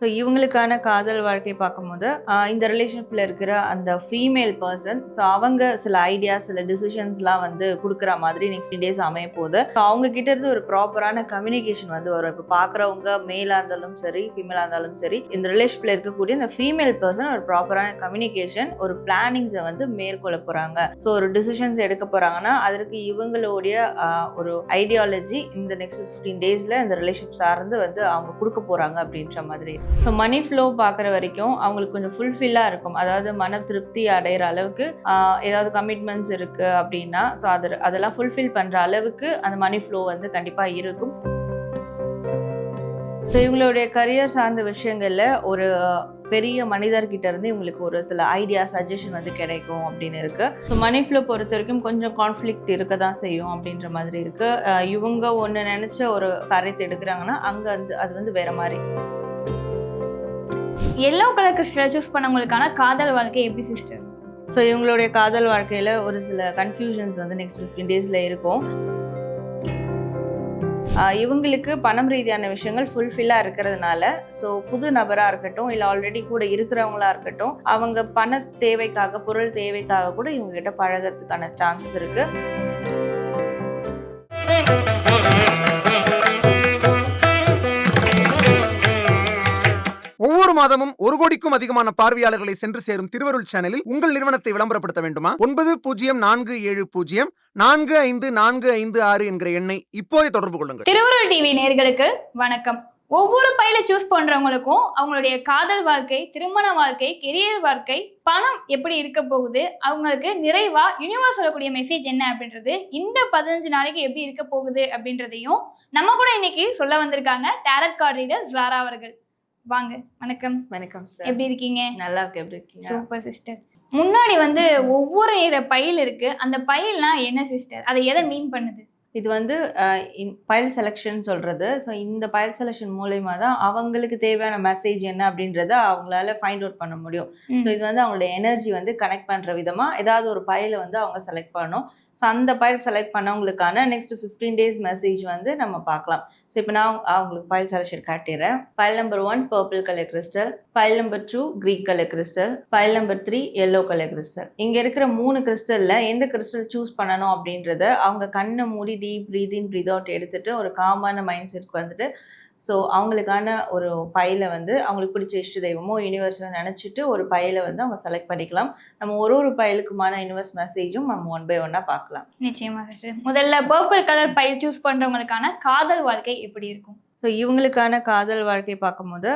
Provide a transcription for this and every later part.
So இவங்களுக்கான காதல் வாழ்க்கை பார்க்கும்போது இந்த ரிலேஷன்ஷிப்பில் இருக்கிற அந்த ஃபீமேல் பர்சன் ஸோ அவங்க சில ஐடியாஸ் சில டிசிஷன்ஸ்லாம் வந்து கொடுக்குற மாதிரி நெக்ஸ்ட் டேஸ் அமைய போகுது. ஸோ அவங்க கிட்ட இருந்து ஒரு ப்ராப்பரான கம்யூனிகேஷன் வந்து வரும். இப்போ பார்க்குறவங்க மேலாக இருந்தாலும் சரி ஃபீமேலாக இருந்தாலும் சரி இந்த ரிலேஷன்ஷிப்பில் இருக்கக்கூடிய இந்த ஃபீமேல் பர்சன் ஒரு ப்ராப்பரான கம்யூனிகேஷன் ஒரு பிளானிங்ஸை வந்து மேற்கொள்ள போகிறாங்க ஸோ ஒரு டிசிஷன்ஸ் எடுக்க போகிறாங்கன்னா அதற்கு இவங்களுடைய ஒரு ஐடியாலஜி இந்த நெக்ஸ்ட் ஃபிஃப்டீன் டேஸில் இந்த ரிலேஷன்ஷிப் சார்ந்து வந்து அவங்க கொடுக்க போகிறாங்க அப்படின்ற மாதிரி ஸோ மணி ஃப்ளோ பார்க்குற வரைக்கும் அவங்களுக்கு கொஞ்சம் ஃபுல்ஃபில்லாக இருக்கும். அதாவது மன திருப்தி அடைகிற அளவுக்கு ஏதாவது கமிட்மெண்ட்ஸ் இருக்குது அப்படின்னா ஸோ அது அதெல்லாம் ஃபுல்ஃபில் பண்ணுற அளவுக்கு அந்த மணி ஃப்ளோ வந்து கண்டிப்பாக இருக்கும். ஸோ இவங்களுடைய கரியர் சார்ந்த விஷயங்களில் ஒரு பெரிய மனிதர்கிட்ட இருந்து இவங்களுக்கு ஒரு சில ஐடியா சஜஷன் வந்து கிடைக்கும் அப்படின்னு இருக்குது ஸோ மணி ஃப்ளோ பொறுத்த வரைக்கும் கொஞ்சம் கான்ஃப்ளிக்ட் இருக்க தான் செய்யும் அப்படின்ற மாதிரி இருக்குது இவங்க ஒன்று நினச்ச ஒரு காரியத்தை எடுக்கிறாங்கன்னா அங்கே வந்து அது வந்து வேறு மாதிரி. எல்லோ கலர் கிறிஸ்டலை சூஸ் பண்ணவங்களுக்கான காதல் வாழ்க்கை எப்படி சிஸ்டர் ஸோ இவங்களுடைய காதல் வாழ்க்கையில் ஒரு சில கன்ஃபியூஷன்ஸ் வந்து நெக்ஸ்ட் ஃபிஃப்டீன் டேஸில் இருக்கும். இவங்களுக்கு பணம் ரீதியான விஷயங்கள் ஃபுல்ஃபில்லாக இருக்கிறதுனால ஸோ புது நபராக இருக்கட்டும் இல்லை ஆல்ரெடி கூட இருக்கிறவங்களா இருக்கட்டும் அவங்க பண தேவைக்காக பொருள் தேவைக்காக கூட இவங்ககிட்ட பழகிறதுக்கான சான்சஸ் இருக்குது மாதமும் ஒரு கோடிக்கும் அதிகமான பார்வையாளர்களை சென்று சேரும் திருவருள் சேனலில் உங்கள் நிறுவனத்தை விளம்பரப்படுத்த வேண்டுமா? ஒன்பது பூஜ்ஜியம் நான்கு ஏழு பூஜ்ஜியம் நான்கு ஐந்து நான்கு ஐந்து ஆறு என்கிற எண்ணை இப்போதே தொடர்பு கொள்ளுங்கள். திருவருள் டிவி நேர்களுக்கு வணக்கம். ஒவ்வொரு பையில சூஸ் பண்றவங்களுக்கும் அவங்களுடைய காதல் வாழ்க்கை திருமண வாழ்க்கை கெரியர் வாழ்க்கை பணம் எப்படி இருக்க போகுது அவங்களுக்கு நிறைவா யூனிவர்ஸ் சொல்லக்கூடிய மெசேஜ் என்ன அப்படின்றது இந்த பதினஞ்சு நாளைக்கு எப்படி இருக்க போகுது அப்படின்றதையும் நம்ம கூட இன்னைக்கு சொல்ல வந்திருக்காங்க டேரட் கார்ட் ரீடர் ஜாரா அவர்கள். வாங்க வணக்கம். வணக்கம் சார் எப்படி இருக்கீங்க? நல்லா இருக்கு எப்படி இருக்கீங்க? சூப்பர் சிஸ்டர் முன்னாடி வந்து ஒவ்வொரு பைல் இருக்கு. அந்த பைல்னா என்ன சிஸ்டர் அதை எதை மீன் பண்ணுது? இது வந்து பயல் செலெக்ஷன் சொல்றது. ஸோ இந்த பயல் செலெக்ஷன் மூலயமா தான் அவங்களுக்கு தேவையான மெசேஜ் என்ன அப்படின்றத அவங்களால ஃபைண்ட் அவுட் பண்ண முடியும். ஸோ இது வந்து அவங்களுடைய எனர்ஜி வந்து கனெக்ட் பண்ணுற விதமாக ஏதாவது ஒரு பயில வந்து அவங்க செலக்ட் பண்ணணும். ஸோ அந்த பயில் செலக்ட் பண்ணவங்களுக்கான நெக்ஸ்ட் ஃபிஃப்டீன் டேஸ் மெசேஜ் வந்து நம்ம பார்க்கலாம். ஸோ இப்போ நான் அவங்களுக்கு pile selection காட்டிடுறேன் pile number one purple colour crystal pile number two green colour crystal pile number three yellow colour crystal இங்கே இருக்கிற மூணு கிறிஸ்டலில் எந்த கிறிஸ்டல் சூஸ் பண்ணணும் அப்படின்றத அவங்க கண்ணை மூடி deep breath in breath out எடுத்துகிட்டு ஒரு காமான மைண்ட் செட்க்கு வந்துட்டு ஸோ அவங்களுக்கான ஒரு பையில வந்து அவங்களுக்கு பிடிச்ச இஷ்ட தெய்வமோ யூனிவர்ஸோ நினச்சிட்டு ஒரு பையில வந்து அவங்க செலக்ட் பண்ணிக்கலாம். நம்ம ஒரு ஒரு பையலுக்குமான யூனிவர்ஸ் மெசேஜும் நம்ம ஒன் பை ஒன்னாக பார்க்கலாம். நிச்சயமா சிஸ்டர் முதல்ல பர்பிள் கலர் பைல் சூஸ் பண்ணுறவங்களுக்கான காதல் வாழ்க்கை எப்படி இருக்கும்? ஸோ இவங்களுக்கான காதல் வாழ்க்கை பார்க்கும்போது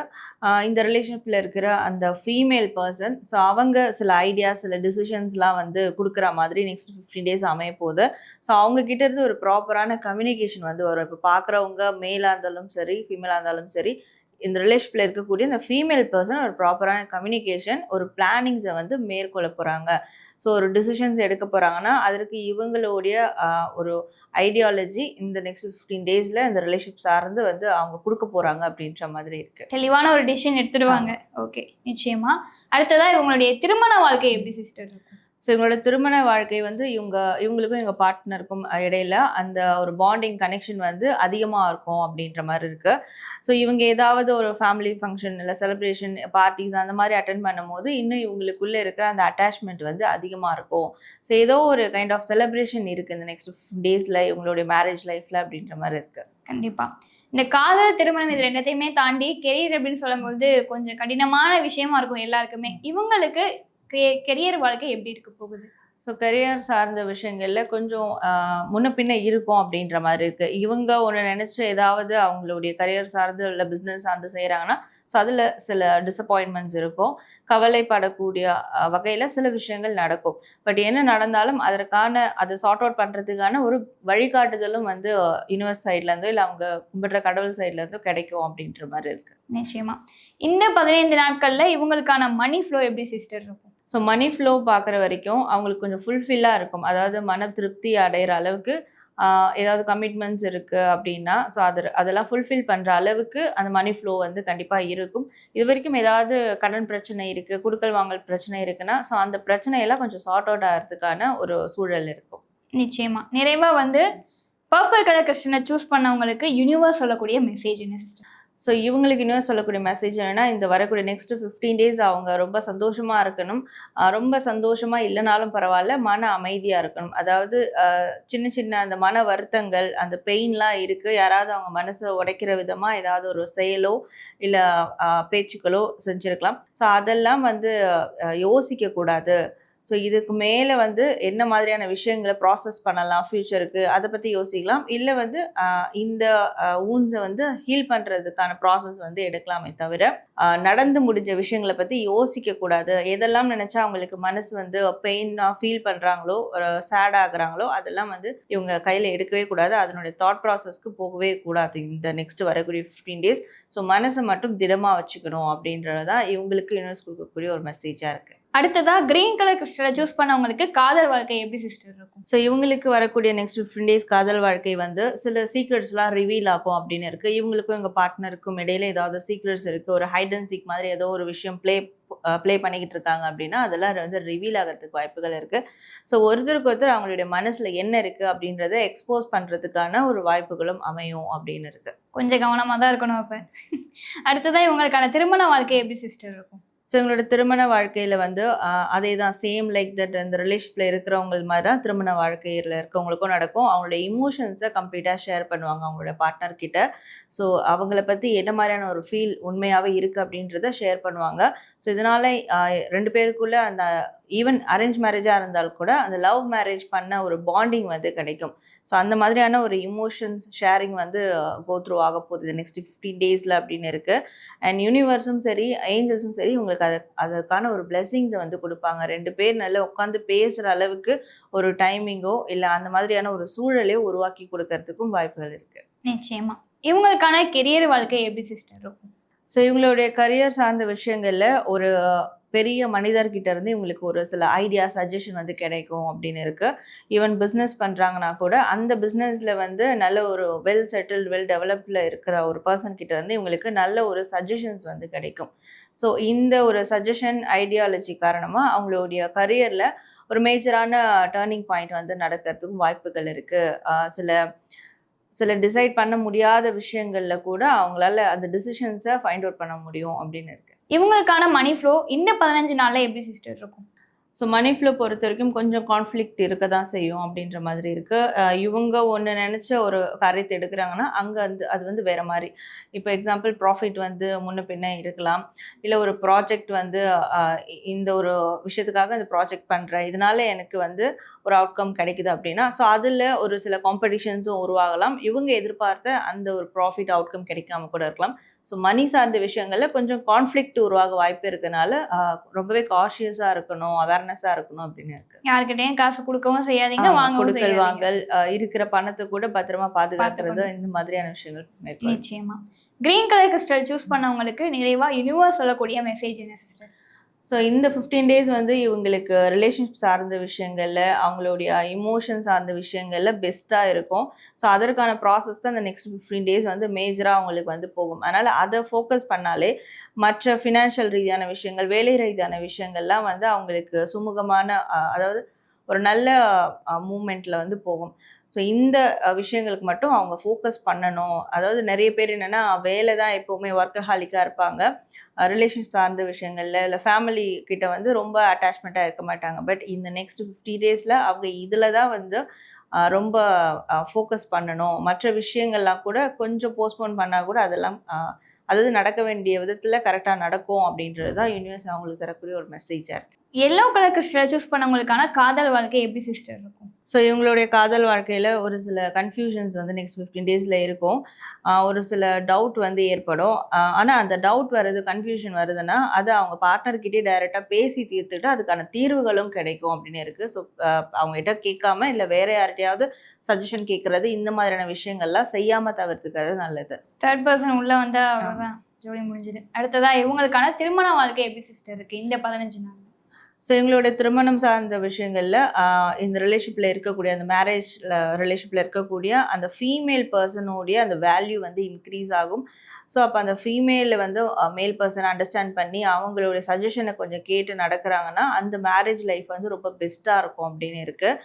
இந்த ரிலேஷன்ஷிப்பில் இருக்கிற அந்த ஃபீமேல் பர்சன் ஸோ அவங்க சில ஐடியாஸ் சில டிசிஷன்ஸ்லாம் வந்து கொடுக்குற மாதிரி நெக்ஸ்ட் ஃபிஃப்டீன் டேஸ் அமைய போகுது. ஸோ அவங்கக்கிட்ட இருந்து ஒரு ப்ராப்பரான கம்யூனிகேஷன் வந்து வரும். இப்போ பார்க்குறவங்க மேலாக இருந்தாலும் சரி ஃபீமேலாக இருந்தாலும் சரி இந்த ரிலேஷன்ஷிப்பில் இருக்கக்கூடிய இந்த ஃபீமேல் பர்சன் ஒரு ப்ராப்பரான கம்யூனிகேஷன் ஒரு பிளானிங்ஸை வந்து மேற்கொள்ள போகிறாங்க ஸோ ஒரு டிசிஷன்ஸ் எடுக்க போகிறாங்கன்னா அதற்கு இவங்களுடைய ஒரு ஐடியாலஜி இந்த நெக்ஸ்ட் ஃபிஃப்டீன் டேஸில் இந்த ரிலேஷன்ஷிப் சார்ந்து வந்து அவங்க கொடுக்க போகிறாங்க அப்படின்ற மாதிரி இருக்கு. தெளிவான ஒரு டிசிஷன் எடுத்துடுவாங்க. ஓகே நிச்சயமா. அடுத்ததா இவங்களுடைய திருமண வாழ்க்கை எப்படி சிஸ்டர் இருக்கும் ஸோ இவங்களோட திருமண வாழ்க்கை வந்து இவங்க இவங்களுக்கும் இவங்க பார்ட்னருக்கும் இடையில அந்த ஒரு பாண்டிங் கனெக்ஷன் வந்து அதிகமாக இருக்கும் அப்படின்ற மாதிரி இருக்கு. ஸோ இவங்க ஏதாவது ஒரு ஃபேமிலி ஃபங்க்ஷன் இல்லை செலிப்ரேஷன் பார்ட்டிஸ் அந்த மாதிரி அட்டன் பண்ணும்போது இன்னும் இவங்களுக்குள்ளே இருக்கிற அந்த அட்டாச்மெண்ட் வந்து அதிகமாக இருக்கும். ஸோ ஏதோ ஒரு கைண்ட் ஆஃப் செலிப்ரேஷன் இருக்கு இந்த நெக்ஸ்ட் டேஸில் இவங்களுடைய மேரேஜ் லைஃப்ல அப்படின்ற மாதிரி இருக்கு. கண்டிப்பா. இந்த காதல் திருமணம் இது ரெண்டத்தையுமே தாண்டி கெரியர் அப்படின்னு சொல்லும்போது கொஞ்சம் கடினமான விஷயமா இருக்கும் எல்லாருக்குமே. இவங்களுக்கு கெரியர் வாழ்க்கை எப்படி இருக்க போகுது? ஸோ கரியர் சார்ந்த விஷயங்கள்ல கொஞ்சம் முன்ன பின்ன இருக்கும் அப்படின்ற மாதிரி இருக்கு. இவங்க ஒன்று நினைச்சு ஏதாவது அவங்களுடைய கரியர் சார்ந்து இல்லை பிஸ்னஸ் சார்ந்து செய்கிறாங்கன்னா ஸோ அதில் சில டிசப்பாயின்மெண்ட்ஸ் இருக்கும். கவலைப்படக்கூடிய வகையில சில விஷயங்கள் நடக்கும். பட் என்ன நடந்தாலும் அதற்கான அதை சார்ட் அவுட் பண்றதுக்கான ஒரு வழிகாட்டுதலும் வந்து யூனிவர்ஸ் சைட்லேருந்தோ இல்லை அவங்க கும்பிடுற கடவுள் சைட்லேருந்தோ கிடைக்கும் அப்படின்ற மாதிரி இருக்கு. நிச்சயமா. இந்த பதினைந்து நாட்கள்ல இவங்களுக்கான மணி ஃப்ளோ எப்படி சிஸ்டர் இருக்கும் ஸோ மணி ஃப்ளோ பார்க்குற வரைக்கும் அவங்களுக்கு கொஞ்சம் ஃபுல்ஃபில்லாக இருக்கும். அதாவது மன திருப்தி அடைகிற அளவுக்கு ஏதாவது கமிட்மெண்ட்ஸ் இருக்குது அப்படின்னா ஸோ அது அதெல்லாம் ஃபுல்ஃபில் பண்ணுற அளவுக்கு அந்த மணி ஃப்ளோ வந்து கண்டிப்பாக இருக்கும். இது வரைக்கும் ஏதாவது கடன் பிரச்சனை இருக்குது குடுக்கல் வாங்கல் பிரச்சனை இருக்குன்னா ஸோ அந்த பிரச்சனையெல்லாம் கொஞ்சம் சார்ட் அவுட் ஆகிறதுக்கான ஒரு சூழல் இருக்கும். நிச்சயமாக நிறைவாக வந்து பர்பிள் கலர் கிருஷ்ணனை சூஸ் பண்ணவங்களுக்கு யூனிவர்ஸ் சொல்லக்கூடிய மெசேஜ் என்ன சிஸ்டர் ஸோ இவங்களுக்கு இன்னும் சொல்லக்கூடிய மெசேஜ் என்னென்னா இந்த வரக்கூடிய நெக்ஸ்ட் ஃபிஃப்டீன் டேஸ் அவங்க ரொம்ப சந்தோஷமாக இருக்கணும். ரொம்ப சந்தோஷமாக இல்லைனாலும் பரவாயில்ல மன அமைதியாக இருக்கணும். அதாவது சின்ன சின்ன அந்த மன வருத்தங்கள் அந்த பெயின்லாம் இருக்குது யாராவது அவங்க மனசை உடைக்கிற விதமாக ஏதாவது ஒரு செயலோ இல்லை பேச்சுக்களோ செஞ்சுருக்கலாம். ஸோ அதெல்லாம் வந்து யோசிக்கக்கூடாது. ஸோ இதுக்கு மேலே வந்து என்ன மாதிரியான விஷயங்களை ப்ராசஸ் பண்ணலாம் ஃப்யூச்சருக்கு அதை பற்றி யோசிக்கலாம். இல்லை வந்து இந்த ஊன்ஸை வந்து ஹீல் பண்ணுறதுக்கான ப்ராசஸ் வந்து எடுக்கலாமே தவிர நடந்து முடிஞ்ச விஷயங்களை பற்றி யோசிக்க கூடாது. எதெல்லாம் நினச்சா அவங்களுக்கு மனசு வந்து பெயினாக ஃபீல் பண்ணுறாங்களோ சேட் ஆகுறாங்களோ அதெல்லாம் வந்து இவங்க கையில் எடுக்கவே கூடாது. அதனுடைய தாட் ப்ராசஸ்க்கு போகவே கூடாது இந்த நெக்ஸ்ட் வரக்கூடிய ஃபிஃப்டீன் டேஸ் ஸோ மனசை மட்டும் திடமாக வச்சுக்கணும் அப்படின்றது தான் இவங்களுக்கு யூனிவர்ஸ் கொடுக்கக்கூடிய ஒரு மெசேஜாக இருக்குது அடுத்ததா கிரீன் கலர் கிறிஸ்டலை சூஸ் பண்ணவங்களுக்கு காதல் வாழ்க்கை எப்படி சிஸ்டர் இருக்கும்? ஸோ இவங்களுக்கு வரக்கூடிய நெக்ஸ்ட் ஃபிஃப்டின் டேஸ் காதல் வாழ்க்கை வந்து சில சீக்ரெட்ஸ்லாம் ரிவீல் ஆகும் அப்படின்னு இருக்கு. இவங்களுக்கும் எங்கள் பார்ட்னருக்கும் இடையில ஏதாவது சீக்ரெட்ஸ் இருக்கு. ஒரு ஹைட் அண்ட் சீக் மாதிரி ஏதோ ஒரு விஷயம் ப்ளே ப்ளே பண்ணிக்கிட்டு இருக்காங்க அப்படின்னா அதெல்லாம் வந்து ரிவீல் ஆகிறதுக்கு வாய்ப்புகள் இருக்கு. ஸோ ஒருத்தருக்கு ஒருத்தர் அவங்களுடைய மனசுல என்ன இருக்கு அப்படின்றத எக்ஸ்போஸ் பண்றதுக்கான ஒரு வாய்ப்புகளும் அமையும் அப்படின்னு இருக்கு. கொஞ்சம் கவனமா தான் இருக்கணும் அப்ப. அடுத்ததா இவங்களுக்கான திருமண வாழ்க்கை எப்படி சிஸ்டர் இருக்கும்? ஸோ எங்களோட திருமண வாழ்க்கையில் வந்து அதே தான் சேம் லைக் தட் அந்த ரிலேஷன்ஷிப்பில் இருக்கிறவங்க மாதிரி தான் திருமண வாழ்க்கையில் இருக்கவங்களுக்கும் நடக்கும். அவங்களோட இமோஷன்ஸை கம்ப்ளீட்டாக ஷேர் பண்ணுவாங்க அவங்களோட பார்ட்னர் கிட்ட. ஸோ அவங்கள பற்றி என்ன மாதிரியான ஒரு ஃபீல் உண்மையாகவே இருக்குது அப்படின்றத ஷேர் பண்ணுவாங்க. ஸோ இதனால் ரெண்டு பேருக்குள்ளே அந்த ஈவன் அரேஞ்ச் மேரேஜாக இருந்தால் கூட அந்த லவ் மேரேஜ் பண்ண ஒரு பாண்டிங் வந்து கிடைக்கும். ஸோ அந்த மாதிரியான ஒரு இமோஷன்ஸ் ஷேரிங் வந்து கோ த்ரூ ஆக போகுது நெக்ஸ்ட் ஃபிஃப்டீன் டேஸில் அப்படின்னு இருக்குது அண்ட் யூனிவர்ஸும் சரி ஏஞ்சல்ஸும் சரி உங்களுக்கு அதை அதற்கான ஒரு பிளெஸிங்ஸை வந்து கொடுப்பாங்க. ரெண்டு பேர் நல்லா உட்காந்து பேசுகிற அளவுக்கு ஒரு டைமிங்கோ இல்லை அந்த மாதிரியான ஒரு சூழலையோ உருவாக்கி கொடுக்கறதுக்கும் வாய்ப்புகள் இருக்குது நிச்சயமா. இவங்களுக்கான கெரியர் வாழ்க்கை எப்படி சிஸ்டர் இருக்கும் ஸோ இவங்களுடைய கரியர் சார்ந்த விஷயங்களில் ஒரு பெரிய மனிதர்கிட்ட இருந்து இவங்களுக்கு ஒரு சில ஐடியா சஜஷன் வந்து கிடைக்கும் அப்படின்னு இருக்கு. ஈவன் பிஸ்னஸ் பண்ணுறாங்கன்னா கூட அந்த பிஸ்னஸில் வந்து நல்ல ஒரு வெல் செட்டில்டு வெல் டெவலப்டில் இருக்கிற ஒரு பர்சன் கிட்ட இருந்து இவங்களுக்கு நல்ல ஒரு சஜஷன்ஸ் வந்து கிடைக்கும். ஸோ இந்த ஒரு சஜஷன் ஐடியாலஜி காரணமாக அவங்களுடைய கரியரில் ஒரு மேஜரான டேர்னிங் பாயிண்ட் வந்து நடக்கிறதுக்கும் வாய்ப்புகள் இருக்குது சில சில டிசைட் பண்ண முடியாத விஷயங்கள்ல கூட அவங்களால அந்த டிசிஷன்ஸை ஃபைண்ட் அவுட் பண்ண முடியும் அப்படின்னு இருக்கு. இவங்களுக்கான மணி ஃப்ளோ இந்த பதினஞ்சு நாளில் எப்படி சிஸ்டர் இருக்கும்? ஸோ மணி ஃப்ளோ பொறுத்த வரைக்கும் கொஞ்சம் கான்ஃப்ளிக்ட் இருக்க தான் செய்யும் அப்படின்ற மாதிரி இருக்குது இவங்க ஒன்று நினச்ச ஒரு காரியத்தை எடுக்கிறாங்கன்னா அங்கே வந்து அது வந்து வேறு மாதிரி. இப்போ எக்ஸாம்பிள் ப்ராஃபிட் வந்து முன்ன பின்ன இருக்கலாம். இல்லை ஒரு ப்ராஜெக்ட் வந்து இந்த ஒரு விஷயத்துக்காக அந்த ப்ராஜெக்ட் பண்ணுறேன் இதனால எனக்கு வந்து ஒரு அவுட்கம் கிடைக்குது அப்படின்னா ஸோ அதில் ஒரு சில காம்படிஷன்ஸும் உருவாகலாம். இவங்க எதிர்பார்த்த அந்த ஒரு ப்ராஃபிட் அவுட்கம் கிடைக்காம கூட இருக்கலாம். ஸோ மணி சார்ந்த விஷயங்களில் கொஞ்சம் கான்ஃப்ளிக்ட் உருவாக வாய்ப்பு இருக்கனால ரொம்பவே காஷியஸாக இருக்கணும் அவேர்னஸாக இருக்கணும் அப்படின்னு இருக்கு யார்கிட்டயும் காசு கொடுக்கவும் செய்யாதீங்க வாங்கவும் கொடுக்கல் வாங்கல் இருக்கிற பணத்தை கூட பத்திரமா பாதுகாக்கிறது. இந்த மாதிரியான விஷயங்கள். நிச்சயமா கிரீன் கலர் கிறிஸ்டல் சூஸ் பண்ணவங்களுக்கு நிறைவா யூனிவர்ஸ் சொல்லக்கூடிய மெசேஜ் என்ன சிஸ்டர் ஸோ இந்த ஃபிஃப்டீன் டேஸ் வந்து இவங்களுக்கு ரிலேஷன்ஷிப் சார்ந்த விஷயங்களில் அவங்களுடைய இமோஷன் சார்ந்த விஷயங்களில் பெஸ்ட்டாக இருக்கும். ஸோ அதற்கான ப்ராசஸ் தான் இந்த நெக்ஸ்ட் ஃபிஃப்டீன் டேஸ் வந்து மேஜராக அவங்களுக்கு வந்து போகும். அதனால் அதை ஃபோக்கஸ் பண்ணாலே மற்ற ஃபினான்ஷியல் ரீதியான விஷயங்கள் வேலை ரீதியான விஷயங்கள்லாம் வந்து அவங்களுக்கு சுமூகமான அதாவது ஒரு நல்ல மூமெண்ட்டில் வந்து போகும். ஸோ இந்த விஷயங்களுக்கு மட்டும் அவங்க ஃபோக்கஸ் பண்ணணும். அதாவது நிறைய பேர் என்னென்னா வேலை தான் எப்போவுமே ஒர்க்கஹாலிக்காக இருப்பாங்க. ரிலேஷன்ஸ் சார்ந்த விஷயங்களில் இல்லை ஃபேமிலி கிட்ட வந்து ரொம்ப அட்டாச்மெண்ட்டாக இருக்க மாட்டாங்க. பட் இந்த நெக்ஸ்ட் ஃபிஃப்டி டேஸில் அவங்க இதில் தான் வந்து ரொம்ப ஃபோக்கஸ் பண்ணணும். மற்ற விஷயங்கள்லாம் கூட கொஞ்சம் போஸ்ட்போன் பண்ணால் கூட அதெல்லாம் அதாவது நடக்க வேண்டிய விதத்தில் கரெக்டாக நடக்கும் அப்படின்றது தான் யூனிவர்ஸ் அவங்களுக்கு தரக்கூடிய ஒரு மெசேஜாக இருக்குது எல்லோ கலர் கிறிஸ்டலை சூஸ் பண்ணவங்களுக்கான காதல் வாழ்க்கை எப்படி சிஸ்டர் இருக்கும்? ஸோ இவங்களுடைய காதல் வாழ்க்கையில் ஒரு சில கன்ஃபியூஷன்ஸ் வந்து நெக்ஸ்ட் ஃபிஃப்டீன் டேஸில் இருக்கும். ஒரு சில டவுட் வந்து ஏற்படும். ஆனால் அந்த டவுட் வருது கன்ஃபியூஷன் வருதுன்னா அதை அவங்க பார்ட்னர்கிட்டே டைரெக்டாக பேசி தீர்த்துட்டு அதுக்கான தீர்வுகளும் கிடைக்கும் அப்படின்னு இருக்குது ஸோ அவங்ககிட்ட கேட்காம இல்லை வேற யார்கிட்டயாவது சஜஷன் கேட்குறது இந்த மாதிரியான விஷயங்கள்லாம் செய்யாமல் தவிர்த்துக்கிறது நல்லது. தேர்ட் பர்சன் உள்ள வந்தா அவ்வளவுதான். ஜோடி முடிஞ்சது. அடுத்ததா இவங்களுக்கான திருமண வாழ்க்கை எப்படி சிஸ்டர் இருக்கு? இந்த பதினஞ்சு நாள். ஸோ எங்களுடைய திருமணம் சார்ந்த விஷயங்களில் இந்த ரிலேஷிப்பில் இருக்கக்கூடிய அந்த மேரேஜ் ரிலேஷிப்பில் இருக்கக்கூடிய அந்த ஃபீமேல் பர்சனுடைய அந்த வேல்யூ வந்து இன்க்ரீஸ் ஆகும். ஸோ அப்போ அந்த ஃபீமேலில் வந்து மேல் பர்சன் அண்டர்ஸ்டாண்ட் பண்ணி அவங்களுடைய சஜஷனை கொஞ்சம் கேட்டு நடக்கிறாங்கன்னா அந்த மேரேஜ் லைஃப் வந்து ரொம்ப பெஸ்ட்டாக இருக்கும் அப்படின்னு இருக்குது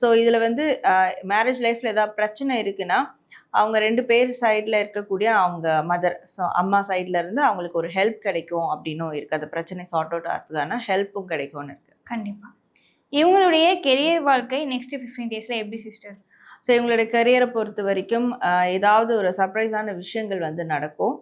ஸோ இதில் வந்து மேரேஜ் லைஃப்பில் ஏதாவது பிரச்சனை இருக்குன்னா அவங்க ரெண்டு பேர் சைடில் இருக்கக்கூடிய அவங்க மதர் ஸோ அம்மா சைடில் இருந்து அவங்களுக்கு ஒரு ஹெல்ப் கிடைக்கும் அப்படின்னும் இருக்குது அந்த பிரச்சனை சார்ட் அவுட் ஆகிறதுக்கான ஹெல்ப்பும் கிடைக்கும்னு இருக்குது கண்டிப்பா. இவங்களுடைய கெரியர் வாழ்க்கை நெக்ஸ்ட் ஃபிஃப்டீன் டேஸ்ல எப்படி சிஸ்டர் ஸோ இவங்களுடைய கரியரை பொறுத்த வரைக்கும் ஏதாவது ஒரு சர்ப்ரைஸான விஷயங்கள் வந்து நடக்கும்.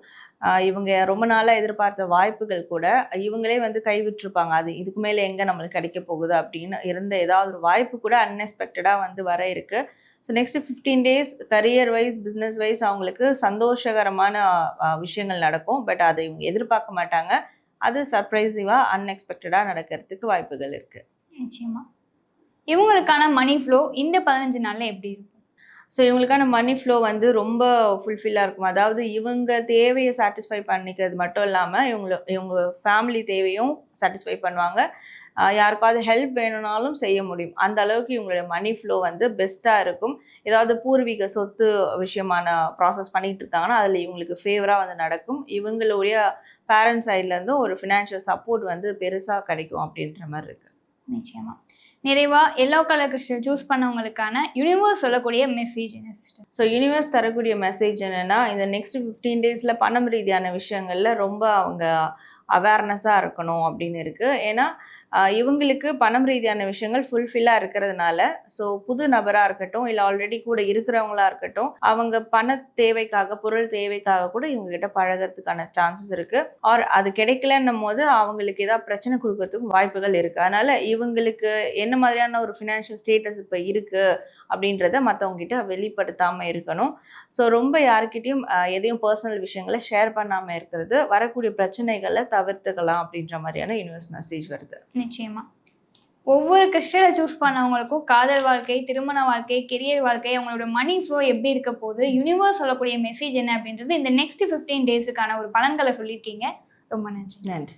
இவங்க ரொம்ப நாளாக எதிர்பார்த்த வாய்ப்புகள் கூட இவங்களே வந்து கைவிட்டிருப்பாங்க. அது இதுக்கு மேலே எங்கே நம்மளுக்கு கிடைக்க போகுது அப்படின்னு இருந்த ஏதாவது ஒரு வாய்ப்பு கூட அன்எக்ஸ்பெக்டடாக வந்து வர இருக்கு. So next fifteen days career wise business wise அவங்களுக்கு சந்தோஷகரமான விஷயங்கள் நடக்கும். பட் அதை இவங்க எதிர்பார்க்க மாட்டாங்க. அது சர்ப்ரைசிவாக அன்எக்ஸ்பெக்டடாக நடக்கிறதுக்கு வாய்ப்புகள் இருக்குது நிச்சயமா. இவங்களுக்கான மணி ஃப்ளோ இந்த பதினஞ்சு நாள்ல எப்படி இருக்கும்? ஸோ இவங்களுக்கான மணி ஃப்ளோ வந்து ரொம்ப ஃபுல்ஃபில்லாக இருக்கும். அதாவது இவங்க தேவையை சாட்டிஸ்ஃபை பண்ணிக்கிறது மட்டும் இல்லாமல் இவங்க இவங்க ஃபேமிலி தேவையும் சாட்டிஸ்ஃபை பண்ணுவாங்க. யாருக்காவது ஹெல்ப் வேணும்னாலும் செய்ய முடியும். அந்த அளவுக்கு இவங்களுடைய மணி ஃப்ளோ வந்து பெஸ்ட்டாக இருக்கும். ஏதாவது பூர்வீக சொத்து விஷயமான ப்ராசஸ் பண்ணிட்டு இருக்காங்கன்னா அதில் இவங்களுக்கு ஃபேவராக வந்து நடக்கும். இவங்களுடைய பேரண்ட்ஸ் சைட்லேருந்தும் ஒரு ஃபினான்ஷியல் சப்போர்ட் வந்து பெருசாக கிடைக்கும் அப்படின்ற மாதிரி இருக்குது நிச்சயமா. நிறைவா எல்லோ கலர் கிறிஸ்டல் சூஸ் பண்ணவங்களுக்கான யூனிவர்ஸ் சொல்லக்கூடிய மெசேஜ் என்ன ஸோ யூனிவர்ஸ் தரக்கூடிய மெசேஜ் என்னன்னா இந்த நெக்ஸ்ட் ஃபிஃப்டீன் டேஸில் பணம் ரீதியான விஷயங்கள்ல ரொம்ப அவங்க அவேர்னஸாக இருக்கணும் அப்படின்னு இருக்குது ஏன்னா இவங்களுக்கு பணம் ரீதியான விஷயங்கள் ஃபுல்ஃபில்லாக இருக்கிறதுனால ஸோ புது நபராக இருக்கட்டும் இல்லை ஆல்ரெடி கூட இருக்கிறவங்களா இருக்கட்டும் அவங்க பண தேவைக்காக பொருள் தேவைக்காக கூட இவங்ககிட்ட பழகிறதுக்கான சான்சஸ் இருக்குது ஆர் அது கிடைக்கலன்னும் போது அவங்களுக்கு ஏதாவது பிரச்சனை கொடுக்கறதுக்கும் வாய்ப்புகள் இருக்குது அதனால் இவங்களுக்கு என்ன மாதிரியான ஒரு ஃபினான்ஷியல் ஸ்டேட்டஸ் இப்போ இருக்குது அப்படின்றத மற்றவங்ககிட்ட வெளிப்படுத்தாமல் இருக்கணும். ஸோ ரொம்ப யாருக்கிட்டையும் எதையும் பர்சனல் விஷயங்களை ஷேர் பண்ணாமல் இருக்கிறது வரக்கூடிய பிரச்சனைகளை தவிர்த்துக்கலாம் அப்படின்ற மாதிரியான யூனிவர்ஸ் மெசேஜ் வருது. நிச்சயமா. ஒவ்வொரு கிறிஸ்டலை சூஸ் பண்ணவங்களுக்கும் காதல் வாழ்க்கை திருமண வாழ்க்கை கெரியர் வாழ்க்கை அவங்களோட மணி ஃப்ளோ எப்படி இருக்க போகுது யூனிவர்ஸ் சொல்லக்கூடிய மெசேஜ் என்ன அப்படின்றது இந்த நெக்ஸ்ட் ஃபிஃப்டீன் டேஸுக்கான ஒரு பலன்களை சொல்லியிருக்கீங்க. ரொம்ப நன்றி. நன்றி.